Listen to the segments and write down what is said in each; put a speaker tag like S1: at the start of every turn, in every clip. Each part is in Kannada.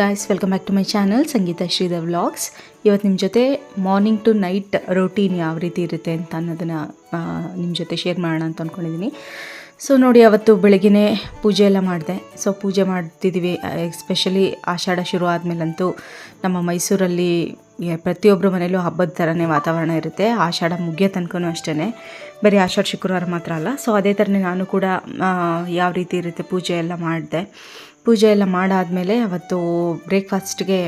S1: Guys welcome back to my channel Sangeetha ಶ್ರೀದ vlogs ಇವತ್ತು ನಿಮ್ಮ ಜೊತೆ ಮಾರ್ನಿಂಗ್ ಟು ನೈಟ್ ರೊಟೀನ್ ಯಾವ ರೀತಿ ಇರುತ್ತೆ ಅಂತ ಅನ್ನೋದನ್ನು ನಿಮ್ಮ ಜೊತೆ ಶೇರ್ ಮಾಡೋಣ ಅಂತ ಅಂದ್ಕೊಂಡಿದ್ದೀನಿ ಸೊ ನೋಡಿ, ಅವತ್ತು ಬೆಳಗ್ಗೆ ಪೂಜೆ ಎಲ್ಲ ಮಾಡಿದೆ. ಸೊ ಪೂಜೆ ಮಾಡ್ತಿದ್ದೀವಿ ಎಸ್ಪೆಷಲಿ ಆಷಾಢ ಶುರು ಆದಮೇಲಂತೂ ನಮ್ಮ ಮೈಸೂರಲ್ಲಿ ಪ್ರತಿಯೊಬ್ಬರ ಮನೇಲೂ ಹಬ್ಬದ ಥರನೇ ವಾತಾವರಣ ಇರುತ್ತೆ. ಆಷಾಢ ಮುಗಿಯೋ ತನಕನೂ ಅಷ್ಟೇ ಬರೀ ಆಷಾಢ ಶುಕ್ರವಾರ ಮಾತ್ರ ಅಲ್ಲ. ಸೊ ಅದೇ ಥರನೇ ನಾನು ಕೂಡ ಯಾವ ರೀತಿ ಇರುತ್ತೆ ಪೂಜೆ ಎಲ್ಲ ಮಾಡಿದೆ. ಪೂಜೆ ಎಲ್ಲ ಮಾಡಾದಮೇಲೆ ಅವತ್ತು ಬ್ರೇಕ್ಫಾಸ್ಟ್ಗೆ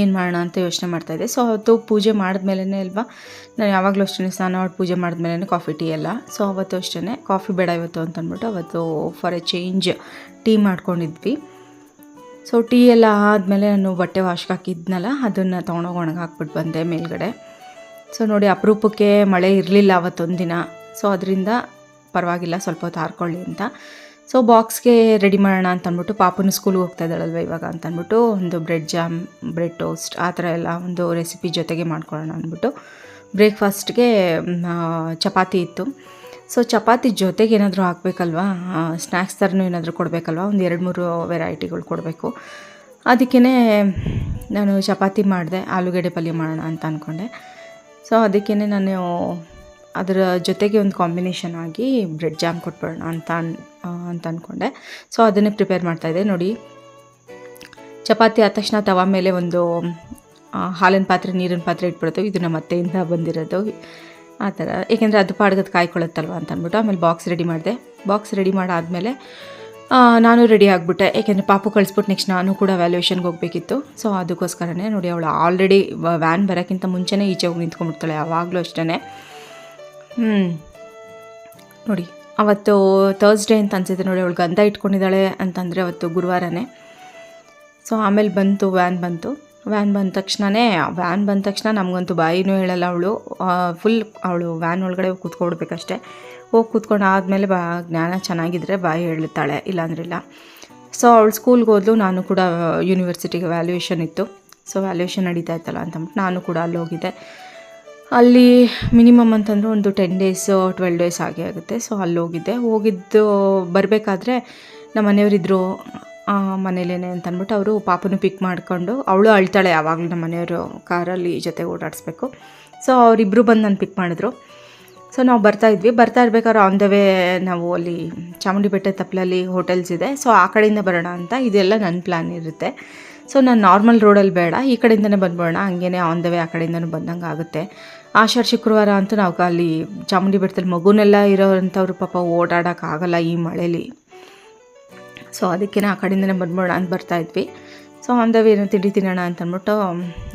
S1: ಏನು ಮಾಡೋಣ ಅಂತ ಯೋಚನೆ ಮಾಡ್ತಾಯಿದ್ದೆ ಸೊ ಅವತ್ತು ಪೂಜೆ ಮಾಡಿದ್ಮೇಲೆ ಅಲ್ವಾ, ನಾನು ಯಾವಾಗಲೂ ಅಷ್ಟೇ ಸ್ನಾನ ಮಾಡಿ ಪೂಜೆ ಮಾಡಿದ್ಮೇಲೆ ಕಾಫಿ, ಟೀ ಎಲ್ಲ. ಸೊ ಅವತ್ತು ಅಷ್ಟೇ ಕಾಫಿ ಬೇಡ ಇವತ್ತು ಅಂತ ಅಂದ್ಬಿಟ್ಟು ಅವತ್ತು ಫಾರ್ ಎ ಚೇಂಜ್ ಟೀ ಮಾಡ್ಕೊಂಡಿದ್ವಿ. ಸೊ ಟೀ ಎಲ್ಲ ಆದಮೇಲೆ ನಾನು ಬಟ್ಟೆ ವಾಶ್ಗೆ ಹಾಕಿದ್ನಲ್ಲ, ಅದನ್ನು ತೊಗೊಂಡೋಗಿ ಒಣಗಿ ಹಾಕ್ಬಿಟ್ಟು ಬಂದೆ ಮೇಲ್ಗಡೆ. ಸೊ ನೋಡಿ ಅಪರೂಪಕ್ಕೆ ಮಳೆ ಇರಲಿಲ್ಲ ಅವತ್ತೊಂದಿನ. ಸೊ ಅದರಿಂದ ಪರವಾಗಿಲ್ಲ, ಸ್ವಲ್ಪ ಹೊತ್ತು ಹಾರ್ಕೊಳ್ಳಿ ಅಂತ. ಸೊ ಬಾಕ್ಸ್ಗೆ ರೆಡಿ ಮಾಡೋಣ ಅಂತ ಅಂದ್ಬಿಟ್ಟು ಪಾಪನ ಸ್ಕೂಲ್ಗೆ ಹೋಗ್ತಾ ಇದ್ದಾಳಲ್ವ ಇವಾಗ ಅಂತ ಅಂದ್ಬಿಟ್ಟು ಒಂದು ಬ್ರೆಡ್ ಜಾಮ್ ಬ್ರೆಡ್ ಟೋಸ್ಟ್ ಆ ಥರ ಎಲ್ಲ ಒಂದು ರೆಸಿಪಿ ಜೊತೆಗೆ ಮಾಡ್ಕೊಳ್ಳೋಣ ಅಂದ್ಬಿಟ್ಟು ಬ್ರೇಕ್ಫಾಸ್ಟ್ಗೆ ಚಪಾತಿ ಇತ್ತು. ಸೊ ಚಪಾತಿ ಜೊತೆಗೆ ಏನಾದರೂ ಹಾಕಬೇಕಲ್ವಾ? ಸ್ನ್ಯಾಕ್ಸ್ ಥರನೂ ಏನಾದರೂ ಕೊಡಬೇಕಲ್ವಾ? ಒಂದು ಎರಡು ಮೂರು ವೆರೈಟಿಗಳು ಕೊಡಬೇಕು. ಅದಕ್ಕೇ ನಾನು ಚಪಾತಿ ಮಾಡಿದೆ, ಆಲೂಗಡ್ಡೆ ಪಲ್ಯ ಮಾಡೋಣ ಅಂತ ಅಂದ್ಕೊಂಡೆ ಸೊ ಅದಕ್ಕೇ ನಾನು ಅದರ ಜೊತೆಗೆ ಒಂದು ಕಾಂಬಿನೇಷನ್ ಆಗಿ ಬ್ರೆಡ್ ಜಾಮ್ ಕೊಟ್ಬಿಡೋಣ ಅಂತ ಅನ್- ಅಂತ ಅಂದ್ಕೊಂಡೆ ಸೊ ಅದನ್ನೇ ಪ್ರಿಪೇರ್ ಮಾಡ್ತಾಯಿದ್ದೆ ನೋಡಿ, ಚಪಾತಿ ಆದ ತಕ್ಷಣ ತವ ಮೇಲೆ ಒಂದು ಹಾಲಿನ ಪಾತ್ರೆ, ನೀರಿನ ಪಾತ್ರೆ ಇಟ್ಬಿಡೋದು ಇದು ನಮ್ಮ ಅತ್ತೆಯಿಂದ ಬಂದಿರೋದು. ಆ ಥರ. ಏಕೆಂದರೆ ಅದು ಪಾಡ್ಗದ ಕಾಯ್ಕೊಳ್ಳುತ್ತಲ್ವ ಅಂತ ಅಂದ್ಬಿಟ್ಟು ಆಮೇಲೆ ಬಾಕ್ಸ್ ರೆಡಿ ಮಾಡಿದೆ. ಬಾಕ್ಸ್ ರೆಡಿ ಮಾಡಾದಮೇಲೆ ನಾನು ರೆಡಿ ಆಗಿಬಿಟ್ಟೆ. ಏಕೆಂದರೆ ಪಾಪು ಕಳಿಸ್ಬಿಟ್ಟು ನೆಕ್ಸ್ಟ್ ನಾನು ಕೂಡ ವ್ಯಾಲ್ಯೂಯೇಷನ್ಗೆ ಹೋಗಬೇಕಿತ್ತು. ಸೊ ಅದಕ್ಕೋಸ್ಕರನೇ ನೋಡಿ, ಅವಳು ಆಲ್ರೆಡಿ ವ್ಯಾನ್ ಬರೋಕ್ಕಿಂತ ಮುಂಚೆನೇ ಈಚೆ ಹೋಗಿ ನಿಂತ್ಕೊಂಡ್ಬಿಡ್ತಾಳೆ. ಯಾವಾಗಲೂ ಅಷ್ಟೇ ಹ್ಞೂ ನೋಡಿ, ಅವತ್ತು ತರ್ಸ್ಡೇ ಅಂತ ಅನ್ಸುತ್ತೆ ನೋಡಿ, ಅವಳು ಗಂಧ ಇಟ್ಕೊಂಡಿದ್ದಾಳೆ ಅಂತಂದರೆ ಅವತ್ತು ಗುರುವಾರನೇ. ಸೊ ಆಮೇಲೆ ಬಂತು ವ್ಯಾನ್ ಬಂತು. ವ್ಯಾನ್ ಬಂದ ತಕ್ಷಣವೇ ವ್ಯಾನ್ ಬಂದ ತಕ್ಷಣ ನಮಗಂತೂ ಬಾಯಿನೂ ಹೇಳಲ್ಲ ಅವಳು. ಫುಲ್ ಅವಳು ವ್ಯಾನ್ ಒಳಗಡೆ ಕೂತ್ಕೊಡ್ಬೇಕಷ್ಟೆ ಹೋಗಿ ಕೂತ್ಕೊಂಡು ಆದಮೇಲೆ ಬಾ, ಜ್ಞಾನ ಚೆನ್ನಾಗಿದ್ದರೆ ಬಾಯಿ ಹೇಳುತ್ತಾಳೆ ಇಲ್ಲಾಂದ್ರಿಲ್ಲ ಸೊ ಅವಳು ಸ್ಕೂಲ್ಗೆ ಹೋದ್ಲು, ನಾನು ಕೂಡ ಯೂನಿವರ್ಸಿಟಿಗೆ ವ್ಯಾಲ್ಯೂಯೇಷನ್ ಇತ್ತು. ಸೊ ವ್ಯಾಲ್ಯೂಯೇಷನ್ ನಡೀತಾ ಇತ್ತಲ್ಲ ಅಂತಂದ್ಬಿಟ್ಟು ನಾನು ಕೂಡ ಅಲ್ಲಿ ಹೋಗಿದ್ದೆ ಅಲ್ಲಿ ಮಿನಿಮಮ್ ಅಂತಂದ್ರೆ ಒಂದು ಟೆನ್ ಡೇಸ್ ಟ್ವೆಲ್ ಡೇಸ್ ಆಗೇ ಆಗುತ್ತೆ. ಸೊ ಅಲ್ಲಿ ಹೋಗಿದ್ದೆ. ಹೋಗಿದ್ದು, ಬರಬೇಕಾದ್ರೆ ನಮ್ಮ ಮನೆಯವರಿದ್ದರು ಮನೇಲೇನೆ ಅಂತ ಅಂದ್ಬಿಟ್ಟು ಅವರು ಪಾಪನು ಪಿಕ್ ಮಾಡಿಕೊಂಡು, ಅವಳು ಅಳ್ತಾಳೆ ಯಾವಾಗಲೂ ನಮ್ಮ ಮನೆಯವರು ಕಾರಲ್ಲಿ ಜೊತೆ ಓಡಾಡಿಸ್ಬೇಕು. ಸೊ ಅವರಿಬ್ಬರು ಬಂದು ನಾನು ಪಿಕ್ ಮಾಡಿದ್ರು. ಸೊ ನಾವು ಬರ್ತಾ ಇದ್ವಿ. ಬರ್ತಾ ಇರ್ಬೇಕಾದ್ರೆ ಆನ್ ದ ವೇ ನಾವು ಅಲ್ಲಿ ಚಾಮುಂಡಿ ಬೆಟ್ಟ ತಪ್ಪಲಲ್ಲಿ ಹೋಟೆಲ್ಸ್ ಇದೆ. ಸೊ ಆ ಕಡೆಯಿಂದ ಬರೋಣ ಅಂತ ಇದೆಲ್ಲ ನನ್ನ ಪ್ಲ್ಯಾನ್ ಇರುತ್ತೆ. ಸೊ ನಾನು ನಾರ್ಮಲ್ ರೋಡಲ್ಲಿ ಬೇಡ. ಈ ಕಡೆಯಿಂದನೇ ಬಂದ್ಬಿಡೋಣ. ಹಂಗೇನೆ ಆನ್ ದ ವೇ ಆ ಕಡೆಯಿಂದನೂ ಬಂದಂಗೆ ಆಗುತ್ತೆ ಆಷಾಢ ಶುಕ್ರವಾರ ಅಂತೂ ನಾವು ಅಲ್ಲಿ ಚಾಮುಂಡಿ ಬೆಟ್ಟದಲ್ಲಿ ಮಗುನೆಲ್ಲ ಇರೋವಂಥವ್ರು ಪಾಪ ಓಡಾಡೋಕ್ಕಾಗಲ್ಲ ಈ ಮಳೇಲಿ. ಸೊ ಅದಕ್ಕೆ ಆ ಕಡೆಯಿಂದನೇ ಬಂದ್ಬಿಡೋಣ ಅಂತ ಬರ್ತಾಯಿದ್ವಿ ಸೊ ಆನ್ ದ ತಿಂಡಿ ತಿನ್ನೋಣ ಅಂತ ಅಂದ್ಬಿಟ್ಟು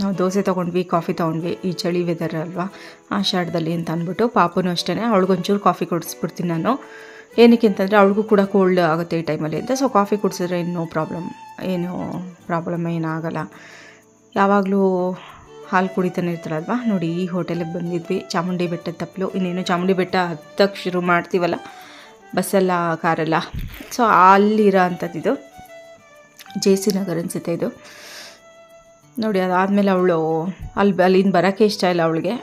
S1: ನಾವು ದೋಸೆ ತೊಗೊಂಡ್ವಿ, ಕಾಫಿ ತೊಗೊಂಡ್ವಿ. ಈ ಚಳಿ ವೆದರ್ ಅಲ್ವಾ? ಆಷಾಢದಲ್ಲಿ ಅಂತ ಅಂದ್ಬಿಟ್ಟು ಪಾಪನೂ ಅಷ್ಟೇ ಅವಳಿಗೊಂಚೂರು ಕಾಫಿ ಕೊಡಿಸ್ಬಿಡ್ತೀನಿ ನಾನು. ಏನಕ್ಕೆ ಅಂತಂದರೆ ಅವಳಿಗೂ ಕೂಡ ಕೋಲ್ಡ್ ಆಗುತ್ತೆ ಈ ಟೈಮಲ್ಲಿ ಅಂತ. ಸೊ ಕಾಫಿ ಕುಡಿಸಿದ್ರೆ ಏನು ಪ್ರಾಬ್ಲಮ್ ಏನು ಪ್ರಾಬ್ಲಮ್ ಏನಾಗಲ್ಲ ಯಾವಾಗಲೂ ಹಾಲು ಕುಡಿತಾನೆ ಇರ್ತಾರಲ್ವಾ ನೋಡಿ, ಈ ಹೋಟೆಲಿಗೆ ಬಂದಿದ್ವಿ. ಚಾಮುಂಡಿ ಬೆಟ್ಟದ ತಪ್ಪಲು ಇನ್ನೇನು ಚಾಮುಂಡಿ ಬೆಟ್ಟ ಹತ್ತಕ್ಕೆ ಶುರು ಮಾಡ್ತೀವಲ್ಲ? ಬಸ್ಸೆಲ್ಲ ಕಾರೆಲ್ಲ ಸೊ ಅಲ್ಲಿರೋ ಇದು. ಜೆ ಸಿ ನಗರ್ ಅನಿಸುತ್ತೆ ಇದು. ನೋಡಿ, ಅದಾದಮೇಲೆ ಅವಳು ಅಲ್ಲಿ, ಅಲ್ಲಿಂದ ಬರೋಕ್ಕೆ ಇಷ್ಟ ಇಲ್ಲ ಅವಳಿಗೆ.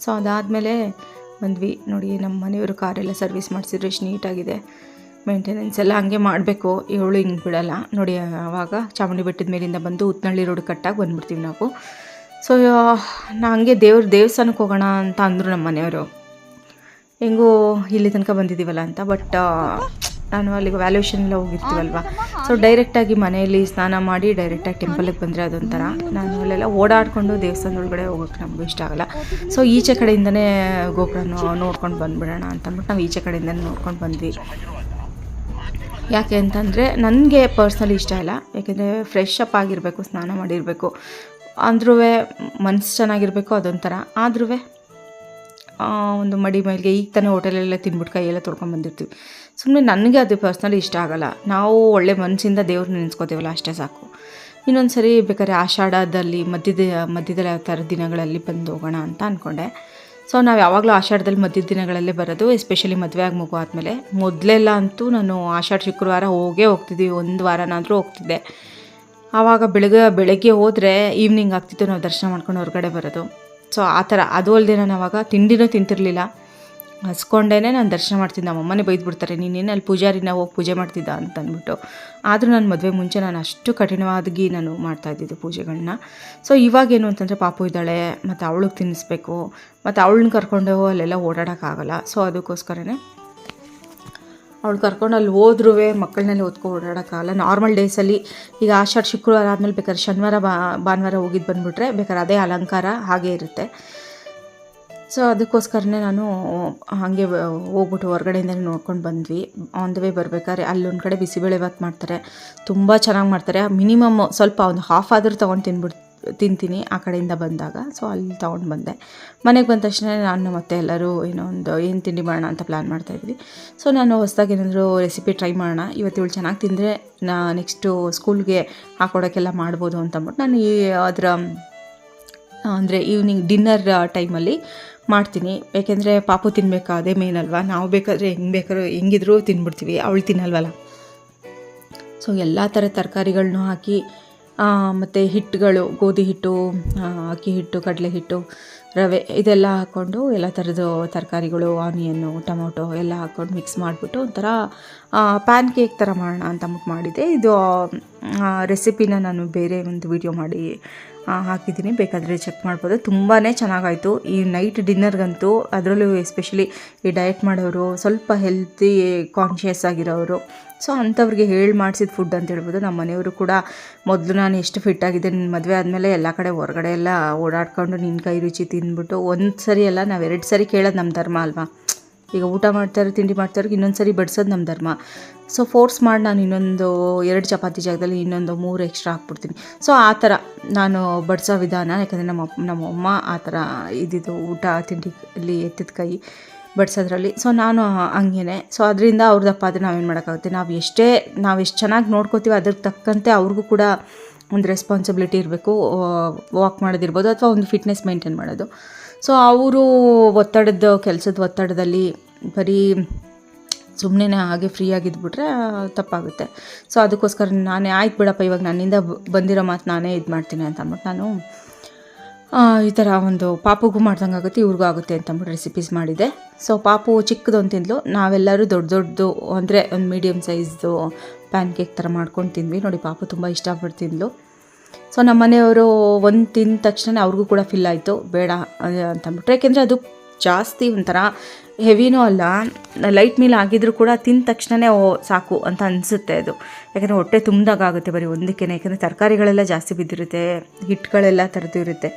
S1: ಸೊ ಅದಾದಮೇಲೆ ಬಂದ್ವಿ. ನೋಡಿ, ನಮ್ಮ ಮನೆಯವರು ಕಾರೆಲ್ಲ ಸರ್ವಿಸ್ ಮಾಡಿಸಿದ್ರೆ. ಎಷ್ಟು ನೀಟಾಗಿದೆ. ಮೇಂಟೆನೆನ್ಸ್ ಎಲ್ಲ ಹಂಗೆ ಮಾಡಬೇಕು. ಇವಳು ಹಿಂಗೆ ಬಿಡಲ್ಲ. ನೋಡಿ ಆವಾಗ ಚಾಮುಂಡಿ ಬೆಟ್ಟದ ಮೇಲಿಂದ ಬಂದು ಉತ್ನಳ್ಳಿ ರೋಡ್ ಕಟ್ಟಾಗಿ ಬಂದುಬಿಡ್ತೀವಿ ನಾವು. ಸೊ ನಾ ಹಂಗೆ ದೇವ್ರ ದೇವಸ್ಥಾನಕ್ಕೆ ಹೋಗೋಣ ಅಂತ ಅಂದರು ನಮ್ಮ ಮನೆಯವರು. ಹೆಂಗೂ ಇಲ್ಲಿ ತನಕ ಬಂದಿದ್ದೀವಲ್ಲ ಅಂತ ಬಟ್ ನಾನು ಅಲ್ಲಿಗೆ ವ್ಯಾಲ್ಯೂಷನ್ ಎಲ್ಲ ಹೋಗಿರ್ತೀವಲ್ವ? ಸೊ ಡೈರೆಕ್ಟಾಗಿ ಮನೆಯಲ್ಲಿ ಸ್ನಾನ ಮಾಡಿ ಡೈರೆಕ್ಟಾಗಿ ಟೆಂಪಲಿಗೆ ಬಂದರೆ ಅದೊಂಥರ. ನಾನು ಅಲ್ಲೆಲ್ಲ ಓಡಾಡಿಕೊಂಡು ದೇವಸ್ಥಾನದೊಳಗಡೆ ಹೋಗೋಕ್ಕೆ ನಮಗೂ ಇಷ್ಟ ಆಗಲ್ಲ. ಸೊ ಈಚೆ ಕಡೆಯಿಂದನೇ ಗೋಪುರನ ನೋಡ್ಕೊಂಡು ಬಂದುಬಿಡೋಣ ಅಂತ ಅಂದ್ಬಿಟ್ಟು ನಾವು ಈಚೆ ಕಡೆಯಿಂದನೇ ನೋಡ್ಕೊಂಡು ಬಂದ್ವಿ. ಯಾಕೆ ಅಂತಂದರೆ ನನಗೆ ಪರ್ಸ್ನಲಿ ಇಷ್ಟ ಇಲ್ಲ. ಯಾಕೆಂದರೆ ಫ್ರೆಶ್ ಅಪ್ ಆಗಿರಬೇಕು, ಸ್ನಾನ ಮಾಡಿರಬೇಕು. ಅಂದ್ರೂ ಮನಸ್ಸು ಚೆನ್ನಾಗಿರಬೇಕು ಅದೊಂಥರ. ಆದ್ರೂ ಒಂದು ಮಡಿ ಮೈಲಿಗೆ ಈಗ ತಾನೇ ಹೋಟೆಲೆಲ್ಲ ತಿಂದ್ಬಿಟ್ಟು ಕೈಯೆಲ್ಲ ತೊಳ್ಕೊಂಡು ಬಂದಿರ್ತೀವಿ. ಸುಮ್ಮನೆ ನನಗೆ ಅದು ಪರ್ಸ್ನಲಿ ಇಷ್ಟ ಆಗಲ್ಲ. ನಾವು ಒಳ್ಳೆ ಮನಸ್ಸಿಂದ ದೇವ್ರನ್ನ ನೆನೆಸ್ಕೋತೀವಲ್ಲ, ಅಷ್ಟೇ ಸಾಕು. ಇನ್ನೊಂದು ಸರಿ ಬೇಕಾದ್ರೆ ಆಷಾಢದಲ್ಲಿ ಮಧ್ಯದ, ಮಧ್ಯದಲ್ಲಿ ಯಾವ ಥರ ದಿನಗಳಲ್ಲಿ ಬಂದು ಹೋಗೋಣ ಅಂತ ಅಂದ್ಕೊಂಡೆ ಸೊ ನಾವು ಯಾವಾಗಲೂ ಆಷಾಢದಲ್ಲಿ ಮಧ್ಯದ ದಿನಗಳಲ್ಲೇ ಬರೋದು ಎಸ್ಪೆಷಲಿ ಮದುವೆ ಆಗಿ ಮಗು ಆದಮೇಲೆ. ಮೊದಲೆಲ್ಲ ಅಂತೂ ನಾನು ಆಷಾಢ ಶುಕ್ರವಾರ ಹೋಗೇ ಹೋಗ್ತಿದ್ದೀವಿ ಒಂದು ವಾರನಾದರೂ ಹೋಗ್ತಿದ್ದೆ. ಆವಾಗ ಬೆಳಗ್ಗೆ ಬೆಳಗ್ಗೆ ಹೋದರೆ ಈವ್ನಿಂಗ್ ಆಗ್ತಿತ್ತು ನಾವು ದರ್ಶನ ಮಾಡ್ಕೊಂಡು ಹೊರಗಡೆ ಬರೋದು. ಸೊ ಆ ಥರ, ಅದು ಅಲ್ಲದೆ ನಾನು ಅವಾಗ ತಿಂಡಿನೂ ತಿಂತಿರಲಿಲ್ಲ. ಹಸ್ಕೊಂಡೇ ನಾನು ದರ್ಶನ ಮಾಡ್ತಿದ್ದೆ. ನಮ್ಮ ಅಮ್ಮನೇ ಬೈದ್ಬಿಡ್ತಾರೆ ನೀನೇನು ಅಲ್ಲಿ ಪೂಜಾರಿನ ಹೋಗಿ ಪೂಜೆ ಮಾಡ್ತಿದ್ದ ಅಂತ ಅಂದ್ಬಿಟ್ಟು. ಆದರೂ ನಾನು ಮದುವೆ ಮುಂಚೆ ನಾನು ಅಷ್ಟು ಕಠಿಣವಾಗಿ ನಾನು ಮಾಡ್ತಾ ಇದ್ದಿದ್ದು ಪೂಜೆಗಳನ್ನ ಸೊ ಇವಾಗೇನು ಅಂತಂದರೆ ಪಾಪು ಇದ್ದಾಳೆ, ಮತ್ತು ಅವಳಿಗೆ ತಿನ್ನಿಸ್ಬೇಕು, ಮತ್ತು ಅವಳನ್ನ ಕರ್ಕೊಂಡು ಅಲ್ಲೆಲ್ಲ ಓಡಾಡೋಕ್ಕಾಗಲ್ಲ ಸೊ ಅದಕ್ಕೋಸ್ಕರನೇ ಅವಳು ಕರ್ಕೊಂಡು ಅಲ್ಲಿ ಹೋದ್ರೂ ಮಕ್ಕಳನ್ನೆಲ್ಲ ಓದ್ಕೊಂಡು ಓಡಾಡೋಕ್ಕಾಗಲ್ಲ ನಾರ್ಮಲ್ ಡೇಸಲ್ಲಿ ಈಗ ಆಷಾಢ ಶುಕ್ರವಾರ ಆದಮೇಲೆ ಬೇಕಾದ್ರೆ ಶನಿವಾರ ಭಾನುವಾರ ಹೋಗಿದ್ದು ಬಂದುಬಿಟ್ರೆ ಬೇಕಾದ್ರೆ ಅದೇ ಅಲಂಕಾರ ಹಾಗೇ ಇರುತ್ತೆ. ಸೊ ಅದಕ್ಕೋಸ್ಕರನೇ ನಾನು ಹಾಗೆ ಹೋಗ್ಬಿಟ್ಟು ಹೊರಗಡೆಯಿಂದಲೇ ನೋಡ್ಕೊಂಡು ಬಂದ್ವಿ. ಆನ್ ದ ವೇ ಬರ್ಬೇಕಾದ್ರೆ ಅಲ್ಲೊಂದು ಕಡೆ ಬಿಸಿಬೇಳೆ ಭಾತ್ ಮಾಡ್ತಾರೆ. ತುಂಬ ಚೆನ್ನಾಗಿ ಮಾಡ್ತಾರೆ. ಮಿನಿಮಮ್ ಸ್ವಲ್ಪ ಒಂದು ಹಾಫ್ ಆದರೂ ತೊಗೊಂಡು ತಿನ್ಬಿಡ್, ತಿಂತೀನಿ ಆ ಕಡೆಯಿಂದ ಬಂದಾಗ. ಸೊ ಅಲ್ಲಿ ತೊಗೊಂಡು ಬಂದೆ. ಮನೆಗೆ ಬಂದ ತಕ್ಷಣ ನಾನು ಮತ್ತೆ ಎಲ್ಲರೂ ಏನೋ ಒಂದು, ಏನು ತಿಂಡಿ ಮಾಡೋಣ ಅಂತ ಪ್ಲ್ಯಾನ್ ಮಾಡ್ತಾಯಿದ್ವಿ ಸೊ ನಾನು ಹೊಸದಾಗಿ ಏನಾದರೂ ರೆಸಿಪಿ ಟ್ರೈ ಮಾಡೋಣ. ಇವತ್ತು ಇವಳು ಚೆನ್ನಾಗಿ ತಿಂದರೆ ನಾ ನೆಕ್ಸ್ಟು ಸ್ಕೂಲ್ಗೆ ಹಾಕೊಡೋಕ್ಕೆಲ್ಲ ಮಾಡ್ಬೋದು ಅಂತ ಅಂದ್ಬಿಟ್ಟು ನಾನು ಈ, ಅದರ ಅಂದರೆ ಈವ್ನಿಂಗ್ ಡಿನ್ನರ್ ಟೈಮಲ್ಲಿ ಮಾಡ್ತೀನಿ. ಯಾಕೆಂದರೆ ಪಾಪು ತಿನ್ನಬೇಕಾ ಅದೇ ಮೇನ್ ಅಲ್ವಾ? ನಾವು ಬೇಕಾದರೆ ಹೆಂಗೆ ಬೇಕಾದ್ರೂ ಹೆಂಗಿದ್ರೂ ತಿನ್ಬಿಡ್ತೀವಿ. ಅವಳು ತಿನ್ನಲ್ವಲ್ಲ. ಸೊ ಎಲ್ಲ ಥರ ತರಕಾರಿಗಳನ್ನು ಹಾಕಿ ಮತ್ತು ಹಿಟ್ಟುಗಳು, ಗೋಧಿ ಹಿಟ್ಟು ಅಕ್ಕಿ ಹಿಟ್ಟು, ಕಡಲೆ ಹಿಟ್ಟು, ರವೆ ಇದೆಲ್ಲ ಹಾಕ್ಕೊಂಡು ಎಲ್ಲ ಥರದ್ದು ತರಕಾರಿಗಳು, ಆನಿಯನ್ನು, ಟೊಮೊಟೊ ಎಲ್ಲ ಹಾಕ್ಕೊಂಡು ಮಿಕ್ಸ್ ಮಾಡಿಬಿಟ್ಟು ಒಂಥರ ಪ್ಯಾನ್ ಕೇಕ್ ಥರ ಮಾಡೋಣ ಅಂತ ಅಂದ್ಬಿಟ್ಟು ಮಾಡಿದ್ದೆ ಇದು ರೆಸಿಪಿನ ನಾನು ಬೇರೆ ಒಂದು ವಿಡಿಯೋ ಮಾಡಿ ಹಾಕಿದ್ದೀನಿ. ಬೇಕಾದರೆ ಚೆಕ್ ಮಾಡ್ಬೋದು. ತುಂಬಾ ಚೆನ್ನಾಗಾಯಿತು. ಈ ನೈಟ್ ಡಿನ್ನರ್ಗಂತೂ ಅದರಲ್ಲೂ ಎಸ್ಪೆಷಲಿ ಈ ಡಯಟ್ ಮಾಡೋರು, ಸ್ವಲ್ಪ ಹೆಲ್ತಿ ಕಾನ್ಷಿಯಸ್ ಆಗಿರೋರು. ಸೊ ಅಂಥವ್ರಿಗೆ ಹೇಳಿ ಮಾಡಿಸಿದ ಫುಡ್ ಅಂತ ಹೇಳ್ಬೋದು. ನಮ್ಮ ಮನೆಯವರು ಕೂಡ ಮೊದಲು ನಾನು ಎಷ್ಟು ಫಿಟ್ ಆಗಿದ್ದೆ ನಿನ್ನ ಮದುವೆ ಆದಮೇಲೆ ಎಲ್ಲ ಕಡೆ ಹೊರಗಡೆ ಎಲ್ಲ ಓಡಾಡ್ಕೊಂಡು ನಿನ್ನ ಕೈ ರುಚಿ ತಿಂದ್ಬಿಟ್ಟು ಒಂದು ಸರಿ ಅಲ್ಲ ನಾವು ಎರಡು ಸರಿ ಕೇಳೋದು ನಮ್ಮ ಧರ್ಮ ಅಲ್ವಾ? ಈಗ ಊಟ ಮಾಡ್ತಾರೆ, ತಿಂಡಿ ಮಾಡ್ತಾರೆ ಇನ್ನೊಂದು ಸರಿ ಬಡ್ಸೋದು ನಮ್ಮ ಧರ್ಮ. ಸೊ ಫೋರ್ಸ್ ಮಾಡಿ ನಾನು ಇನ್ನೊಂದು ಎರಡು ಚಪಾತಿ ಜಾಗದಲ್ಲಿ ಇನ್ನೊಂದು ಮೂರು ಎಕ್ಸ್ಟ್ರಾ ಹಾಕ್ಬಿಡ್ತೀನಿ. ಸೊ ಆ ಥರ ನಾನು ಬಡಿಸೋ ವಿಧಾನ, ಯಾಕಂದರೆ ನಮ್ಮ ನಮ್ಮ ಅಮ್ಮ ಆ ಥರ ಇದ್ದಿದ್ದು ಊಟ, ತಿಂಡಿಯಲ್ಲಿ ಎತ್ತಿದ ಕೈ ಬಡಿಸೋದ್ರಲ್ಲಿ. ಸೊ ನಾನು ಹಂಗೇನೆ. ಸೊ ಅದರಿಂದ ಅವ್ರದಪ್ಪ ಆದರೆ ನಾವೇನು ಮಾಡೋಕ್ಕಾಗುತ್ತೆ? ನಾವು ಎಷ್ಟೇ, ನಾವು ಎಷ್ಟು ಚೆನ್ನಾಗಿ ನೋಡ್ಕೋತೀವಿ ಅದಕ್ಕೆ ತಕ್ಕಂತೆ ಅವ್ರಿಗೂ ಕೂಡ ಒಂದು ರೆಸ್ಪಾನ್ಸಿಬಿಲಿಟಿ ಇರಬೇಕು. ವಾಕ್ ಮಾಡೋದಿರ್ಬೋದು ಅಥವಾ ಒಂದು ಫಿಟ್ನೆಸ್ ಮೇಂಟೈನ್ ಮಾಡೋದು. ಸೊ ಅವರು ಒತ್ತಡದ, ಕೆಲಸದ ಒತ್ತಡದಲ್ಲಿ ಬರೀ ಸುಮ್ಮನೆ ಹಾಗೆ ಫ್ರೀ ಆಗಿದ್ಬಿಟ್ರೆ ತಪ್ಪಾಗುತ್ತೆ. ಸೊ ಅದಕ್ಕೋಸ್ಕರ ನಾನೇ, ಆಯ್ತು ಬಿಡಪ್ಪ, ಇವಾಗ ನನ್ನಿಂದ ಬಂದಿರೋ ಮಾತು ನಾನೇ ಇದು ಮಾಡ್ತೀನಿ ಅಂತ ಅಂದ್ಬಿಟ್ಟು ನಾನು ಈ ಥರ ಒಂದು ಪಾಪುಗೂ ಮಾಡ್ದಂಗೆ ಆಗುತ್ತೆ ಇವ್ರಿಗೂ ಆಗುತ್ತೆ ಅಂತ ಅಂದ್ಬಿಟ್ಟು ರೆಸಿಪೀಸ್ ಮಾಡಿದೆ. ಸೊ ಪಾಪು ಚಿಕ್ಕದೊಂದು ತಿಂದ್ಲು ನಾವೆಲ್ಲರೂ ದೊಡ್ಡ ದೊಡ್ಡದು ಅಂದರೆ ಒಂದು ಮೀಡಿಯಮ್ ಸೈಜ್ದು ಪ್ಯಾನ್ ಕೇಕ್ ಥರ ಮಾಡ್ಕೊಂಡು ತಿಂದ್ವಿ. ನೋಡಿ, ಪಾಪು ತುಂಬ ಇಷ್ಟಪಟ್ಟು ತಿಂದ್ಲು ಸೊ ನಮ್ಮ ಮನೆಯವರು ಒಂದು ತಿಂದ ತಕ್ಷಣ ಅವ್ರಿಗೂ ಕೂಡ ಫಿಲ್ ಆಯಿತು. ಬೇಡ ಅಂತಂದ್ಬಿಟ್ರೆ. ಯಾಕೆಂದರೆ ಅದು ಜಾಸ್ತಿ ಒಂಥರ ಹೆವಿನೂ ಅಲ್ಲ ಲೈಟ್ ಮೀಲ್ ಆಗಿದ್ರೂ ಕೂಡ ತಿಂದ ತಕ್ಷಣವೇ ಓ, ಸಾಕು ಅಂತ ಅನಿಸುತ್ತೆ ಅದು. ಯಾಕಂದರೆ ಹೊಟ್ಟೆ ತುಂಬ್ದಾಗುತ್ತೆ ಬರೀ ಒಂದಕ್ಕೆ ಯಾಕಂದರೆ ತರಕಾರಿಗಳೆಲ್ಲ ಜಾಸ್ತಿ ಬಿದ್ದಿರುತ್ತೆ ಹಿಟ್ಟುಗಳೆಲ್ಲ ಥರದ್ದು ಇರುತ್ತೆ.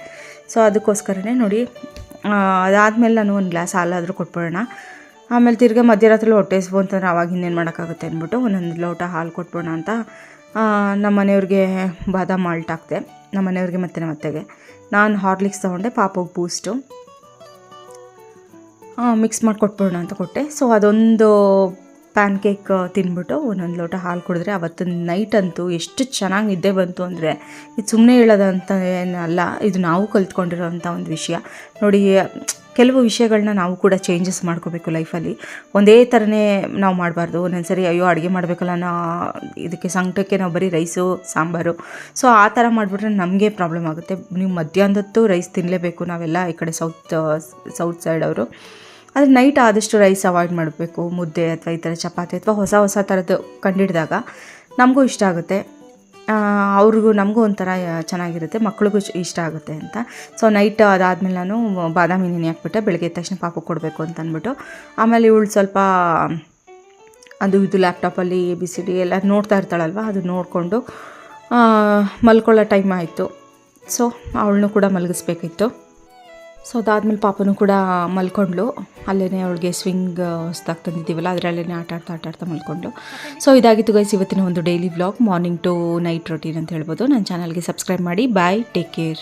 S1: ಸೊ ಅದಕ್ಕೋಸ್ಕರನೇ ನೋಡಿ ಅದಾದಮೇಲೆ ನಾನು ಒಂದು ಗ್ಲಾಸ್ ಹಾಲಾದರೂ ಕೊಟ್ಬಿಡೋಣ. ಆಮೇಲೆ ತಿರ್ಗಿ ಮಧ್ಯರಾತ್ರಿ ಹೊಟ್ಟೆ ಹಸ್ವು ಅಂತಂದ್ರೆ ಅವಾಗ ಇನ್ನೇನು ಮಾಡೋಕ್ಕಾಗುತ್ತೆ ಅಂದ್ಬಿಟ್ಟು ಒಂದೊಂದು ಲೋಟ ಹಾಲು ಕೊಟ್ಬಿಡೋಣ ಅಂತ ನಮ್ಮ ಮನೆಯವ್ರಿಗೆ ಬಾದಾಮ್ ಮಾಲ್ಟ್ ಹಾಕಿದೆ. ನಮ್ಮ ಮನೆಯವ್ರಿಗೆ ಮತ್ತು ನಮ್ಮ ಅತ್ತೆಗೆ. ನಾನು ಹಾರ್ಲಿಕ್ಸ್ ತೊಗೊಂಡೆ, ಪಾಪಗೆ ಬೂಸ್ಟು ಮಿಕ್ಸ್ ಮಾಡಿ ಕೊಟ್ಬಿಡೋಣ ಅಂತ ಕೊಟ್ಟೆ. ಸೊ ಅದೊಂದು ಪ್ಯಾನ್ ಕೇಕ್ ತಿಂದ್ಬಿಟ್ಟು ಒಂದೊಂದು ಲೋಟ ಹಾಲು ಕುಡಿದ್ರೆ ಅವತ್ತು ನೈಟ್ ಅಂತೂ ಎಷ್ಟು ಚೆನ್ನಾಗಿ ನಿದ್ದೆ ಬಂತು ಅಂದರೆ, ಇದು ಸುಮ್ಮನೆ ಹೇಳೋದಂತ ಏನಲ್ಲ ಇದು ನಾವು ಕಲ್ತ್ಕೊಂಡಿರೋಂಥ ಒಂದು ವಿಷಯ. ನೋಡಿ ಕೆಲವು ವಿಷಯಗಳನ್ನ ನಾವು ಕೂಡ ಚೇಂಜಸ್ ಮಾಡ್ಕೋಬೇಕು ಲೈಫಲ್ಲಿ ಒಂದೇ ಥರನೇ ನಾವು ಮಾಡಬಾರ್ದು. ಒಂದೊಂದು ಸರಿ ಅಯ್ಯೋ ಅಡುಗೆ ಮಾಡಬೇಕಲ್ಲ ನಾ ಇದಕ್ಕೆ ಸಂಕಟಕ್ಕೆ ನಾವು ಬರೀ ರೈಸು ಸಾಂಬಾರು. ಸೊ ಆ ಥರ ಮಾಡಿಬಿಟ್ರೆ ನಮಗೆ ಪ್ರಾಬ್ಲಮ್ ಆಗುತ್ತೆ. ನೀವು ಮಧ್ಯಾಹ್ನದತ್ತು ರೈಸ್ ತಿನ್ನಲೇಬೇಕು ನಾವೆಲ್ಲ ಈ ಕಡೆ ಸೌತ್ ಸೌತ್ ಸೈಡ್ ಅವರು. ಆದರೆ ನೈಟ್ ಆದಷ್ಟು ರೈಸ್ ಅವಾಯ್ಡ್ ಮಾಡಬೇಕು. ಮುದ್ದೆ ಅಥವಾ ಈ ಥರ ಚಪಾತಿ ಅಥವಾ ಹೊಸ ಹೊಸ ಥರದ್ದು ಕಂಡಿಡಿದಾಗ ನಮಗೂ ಇಷ್ಟ ಆಗುತ್ತೆ. ಅವ್ರಿಗೂ ನಮಗೂ ಒಂಥರ ಚೆನ್ನಾಗಿರುತ್ತೆ, ಮಕ್ಳಿಗೂ ಇಷ್ಟ ಆಗುತ್ತೆ ಅಂತ. ಸೊ ನೈಟ್ ಅದಾದಮೇಲೆ ನಾನು ಬಾದಾಮಿ ನೆನೆ ಹಾಕ್ಬಿಟ್ಟೆ, ಬೆಳಗ್ಗೆ ತಕ್ಷಣ ಪಾಪ ಕೊಡಬೇಕು ಅಂತ ಅಂದ್ಬಿಟ್ಟು ಆಮೇಲೆ ಇವಳು ಸ್ವಲ್ಪ, ಅದು ಇದು ಲ್ಯಾಪ್ಟಾಪಲ್ಲಿ ಎ, ಬಿ, ಸಿ, ಡಿ ಎಲ್ಲ ನೋಡ್ತಾ ಇರ್ತಾಳಲ್ವ, ಅದು ನೋಡಿಕೊಂಡು ಮಲ್ಕೊಳ್ಳೋ ಟೈಮ್ ಆಯಿತು. ಸೊ ಅವಳನ್ನೂ ಕೂಡ ಮಲಗಿಸ್ಬೇಕಿತ್ತು. ಸೊ ಅದಾದಮೇಲೆ ಪಾಪನೂ ಕೂಡ ಮಲ್ಕೊಂಡ್ಳು ಅಲ್ಲೇ ಅವಳಿಗೆ ಸ್ವಿಂಗ್ ಹೊಸ್ದಾಗಿ ತಂದಿದ್ದೀವಲ್ಲ ಅದರಲ್ಲೇ ಆಟ ಆಡ್ತಾ ಆಟ ಆಡ್ತಾ ಮಲ್ಕೊಂಡ್ಳು. ಸೊ ಇದಾಗಿತ್ತು ಗೈಸ್ ಇವತ್ತಿನ ಒಂದು daily vlog morning to night routine ಅಂತ ಹೇಳ್ಬೋದು. ನನ್ನ ಚಾನಲ್ಗೆ ಸಬ್ಸ್ಕ್ರೈಬ್ ಮಾಡಿ ಬಾಯ್ ಟೇಕ್ ಕೇರ್